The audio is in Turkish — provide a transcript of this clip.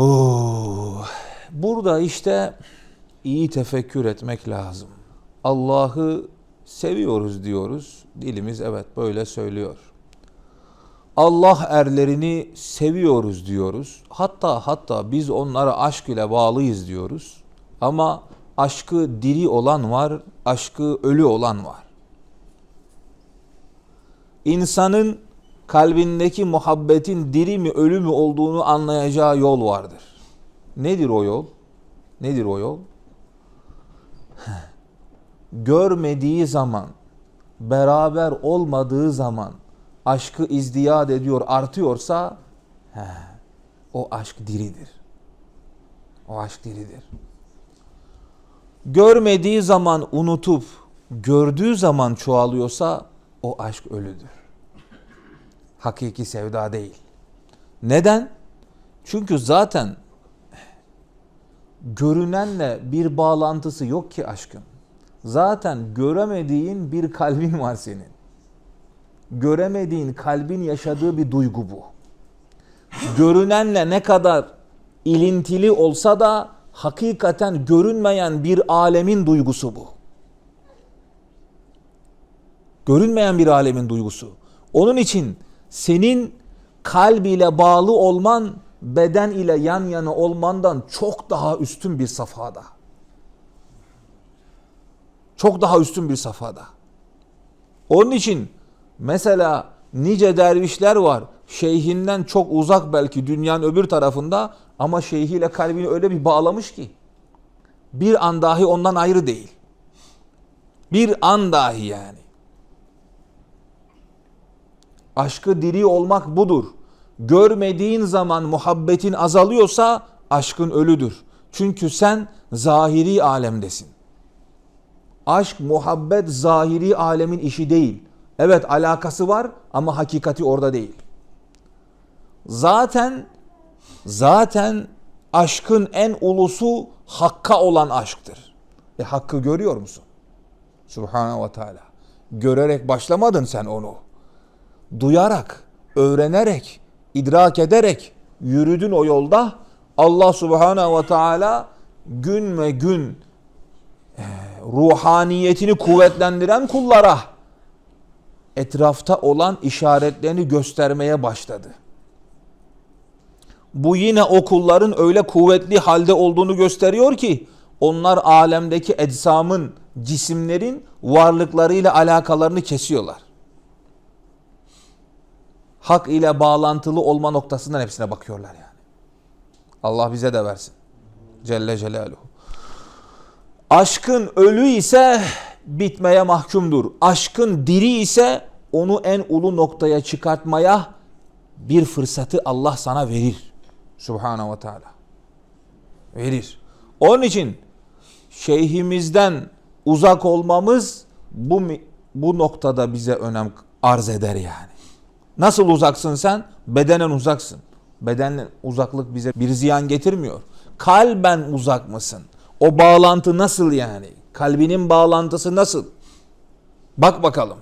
Huh. Burada işte iyi tefekkür etmek lazım. Allah'ı seviyoruz diyoruz. Dilimiz evet böyle söylüyor. Allah erlerini seviyoruz diyoruz. Hatta hatta biz onlara aşk ile bağlıyız diyoruz. Ama aşkı diri olan var, aşkı ölü olan var. İnsanın kalbindeki muhabbetin diri mi ölü mü olduğunu anlayacağı yol vardır. Nedir o yol? Nedir o yol? Görmediği zaman, beraber olmadığı zaman aşkı izdiyad ediyor, artıyorsa o aşk diridir. O aşk diridir. Görmediği zaman unutup gördüğü zaman çoğalıyorsa o aşk ölüdür. Hakiki sevda değil. Neden? Çünkü zaten görünenle bir bağlantısı yok ki aşkın. Zaten göremediğin bir kalbin var senin. Göremediğin kalbin yaşadığı bir duygu bu. Görünenle ne kadar ilintili olsa da hakikaten görünmeyen bir alemin duygusu bu. Görünmeyen bir alemin duygusu. Onun için senin kalbiyle bağlı olman beden ile yan yana olmandan çok daha üstün bir safhada. Çok daha üstün bir safhada. Onun için mesela nice dervişler var. Şeyhinden çok uzak belki dünyanın öbür tarafında ama şeyhiyle kalbini öyle bir bağlamış ki bir an dahi ondan ayrı değil. Bir an dahi yani. Aşkı diri olmak budur. Görmediğin zaman muhabbetin azalıyorsa aşkın ölüdür. Çünkü sen zahiri alemdesin. Aşk, muhabbet zahiri alemin işi değil. Evet alakası var ama hakikati orada değil. Zaten zaten aşkın en ulusu hakka olan aşktır. E hakkı görüyor musun? Subhanahu ve Teala. Görerek başlamadın sen onu. Duyarak, öğrenerek, idrak ederek yürüdün o yolda. Allah Subhanahu ve Teala gün ve gün e, ruhaniyetini kuvvetlendiren kullara etrafta olan işaretlerini göstermeye başladı. Bu yine o kulların öyle kuvvetli halde olduğunu gösteriyor ki onlar alemdeki ecsamın, cisimlerin varlıklarıyla alakalarını kesiyorlar. Hak ile bağlantılı olma noktasından hepsine bakıyorlar yani. Allah bize de versin. Celle Celaluhu. Aşkın ölü ise bitmeye mahkumdur. Aşkın diri ise onu en ulu noktaya çıkartmaya bir fırsatı Allah sana verir. Subhanahu ve Teala. Verir. Onun için şeyhimizden uzak olmamız bu bu noktada bize önem arz eder yani. Nasıl uzaksın sen? Bedenen uzaksın. Bedenle uzaklık bize bir ziyan getirmiyor. Kalben uzak mısın? O bağlantı nasıl yani? Kalbinin bağlantısı nasıl? Bak bakalım.